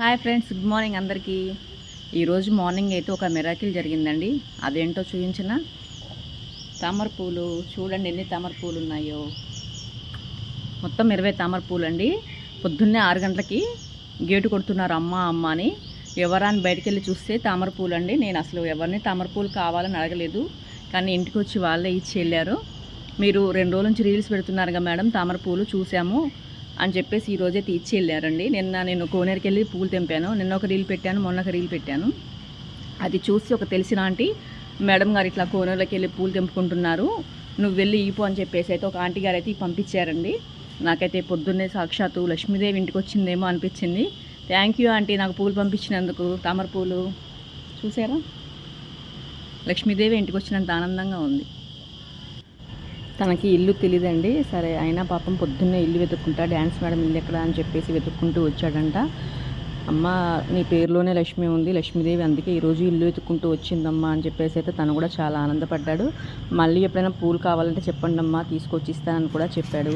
Hi friends good morning అందరికీ. ఈరోజు morning అయితే ఒక మెరాకిల్ జరిగిందండి. అదేంటో చూపించిన? తామర పూలు. చూడండి ఎన్ని తామర పూలు ఉన్నాయో. మొత్తం ఇరవై తామర పూలు అండి పొద్దున్నే ఆరు గంటలకి గేటు కొడుతున్నారు అమ్మ అమ్మ అని. ఎవరాని బయటికి వెళ్ళి చూస్తే తామర పూలు అండి నేను అసలు ఎవరిని తామర పూలు కావాలని అడగలేదు. కానీ ఇంటికి వచ్చి వాళ్ళే ఇచ్చి వెళ్ళారు. మీరు రెండు రోజుల నుంచి రీల్స్ పెడుతున్నారుగా మేడం. తామర పూలు చూసాము. అని చెప్పేసి ఈరోజే తీర్చి వెళ్ళారండి. నిన్న నేను కోనేరుకి వెళ్ళి పూలు తెంపాను. నిన్న ఒక రీల్ పెట్టాను మొన్న ఒక రీల్ పెట్టాను. అది చూసి ఒక తెలిసిన ఆంటీ మేడం గారు ఇట్లా కోనేరులోకి వెళ్ళి పూలు తెంపుకుంటున్నారు. నువ్వు వెళ్ళి ఈపో అని చెప్పేసి అయితే ఒక ఆంటీ గారు అయితే పంపించారండి. నాకైతే పొద్దున్నే సాక్షాత్తు లక్ష్మీదేవి ఇంటికి వచ్చిందేమో అనిపించింది. థ్యాంక్ యూ ఆంటీ నాకు పూలు పంపించినందుకు. తామర పూలు చూసారా? లక్ష్మీదేవి ఇంటికి వచ్చినంత ఆనందంగా ఉంది. తనకి ఇల్లు తెలియదండి సరే అయినా పాపం పొద్దున్నే ఇల్లు వెతుక్కుంటా డ్యాన్స్ మేడం ఇల్లు ఎక్కడ అని చెప్పేసి వెతుక్కుంటూ వచ్చాడంట. అమ్మ నీ పేరులోనే లక్ష్మి ఉంది లక్ష్మీదేవి అందుకే ఈరోజు ఇల్లు వెతుక్కుంటూ వచ్చిందమ్మా అని చెప్పేసి అయితే తను కూడా చాలా ఆనందపడ్డాడు. మళ్ళీ ఎప్పుడైనా పూలు కావాలంటే చెప్పండి అమ్మా తీసుకొచ్చి కూడా చెప్పాడు.